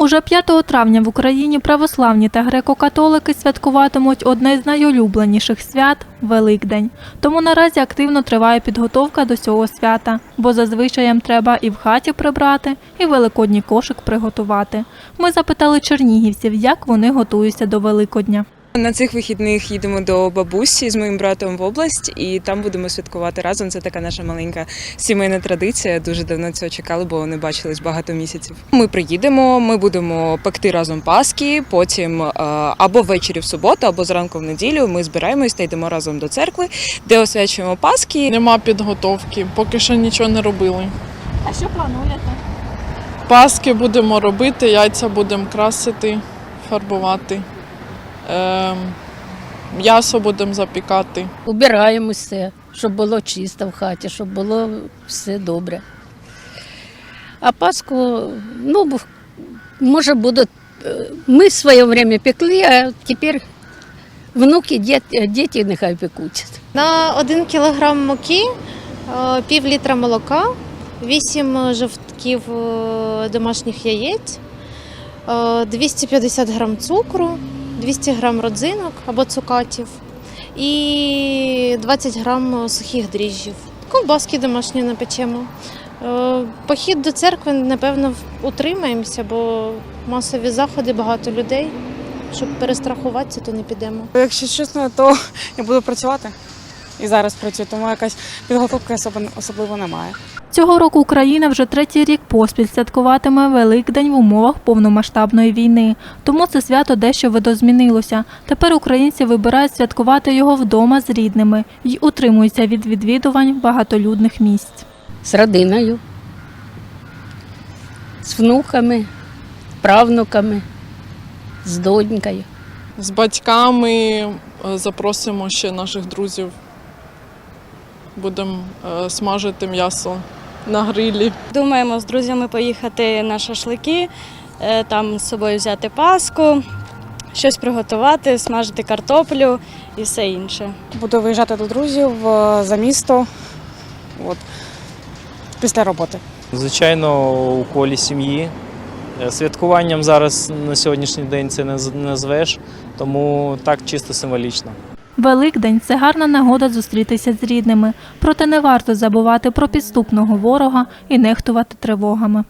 Уже 5 травня в Україні православні та греко-католики святкуватимуть одне з найулюбленіших свят Великдень. Тому наразі активно триває підготовка до цього свята, бо зазвичай треба і в хаті прибрати, і великодній кошик приготувати. Ми запитали чернігівців, як вони готуються до Великодня. На цих вихідних їдемо до бабусі з моїм братом в область, і там будемо святкувати разом. Це така наша маленька сімейна традиція. Дуже давно цього чекали, бо не бачились багато місяців. Ми приїдемо, ми будемо пекти разом паски. Потім е, або ввечері в суботу, або зранку в неділю. Ми збираємось та йдемо разом до церкви, де освячуємо паски. Нема підготовки, поки що нічого не робили. А що плануєте? Паски будемо робити, яйця будемо красити, фарбувати. Ем, м'ясо будемо запікати. Убираємо все, щоб було чисто в хаті, щоб було все добре. А Пасху, ну, може, будуть. е, Ми в своє время пекли, а тепер внуки, діти, діти нехай пекуть. На 1 кілограм муки, е, пів літра молока, 8 жовтків е, домашніх яєць, е, 250 грам цукру, 200 грам родзинок або цукатів і 20 грам сухих дріжджів. Ковбаски домашні напечемо. Е, Похід до церкви, напевно, утримаємося, бо масові заходи, багато людей. Щоб перестрахуватися, то не підемо. Якщо чесно, то я буду працювати і зараз працюю, тому якась підготовки особливо немає. Цього року Україна вже третій рік поспіль святкуватиме Великдень в умовах повномасштабної війни. Тому це свято дещо видозмінилося. Тепер українці вибирають святкувати його вдома з рідними і утримуються від відвідувань багатолюдних місць. З родиною, з внуками, правнуками, з донькою. З батьками е, запросимо ще наших друзів. Будемо е, смажити м'ясо на грилі. Думаємо з друзями поїхати на шашлики, е, там з собою взяти паску, щось приготувати, смажити картоплю і все інше. Буду виїжджати до друзів е, за місто от, після роботи. Звичайно, у колі сім'ї. Святкуванням зараз на сьогоднішній день це не назвеш, тому так чисто символічно. Великдень це гарна нагода зустрітися з рідними, проте не варто забувати про підступного ворога і нехтувати тривогами.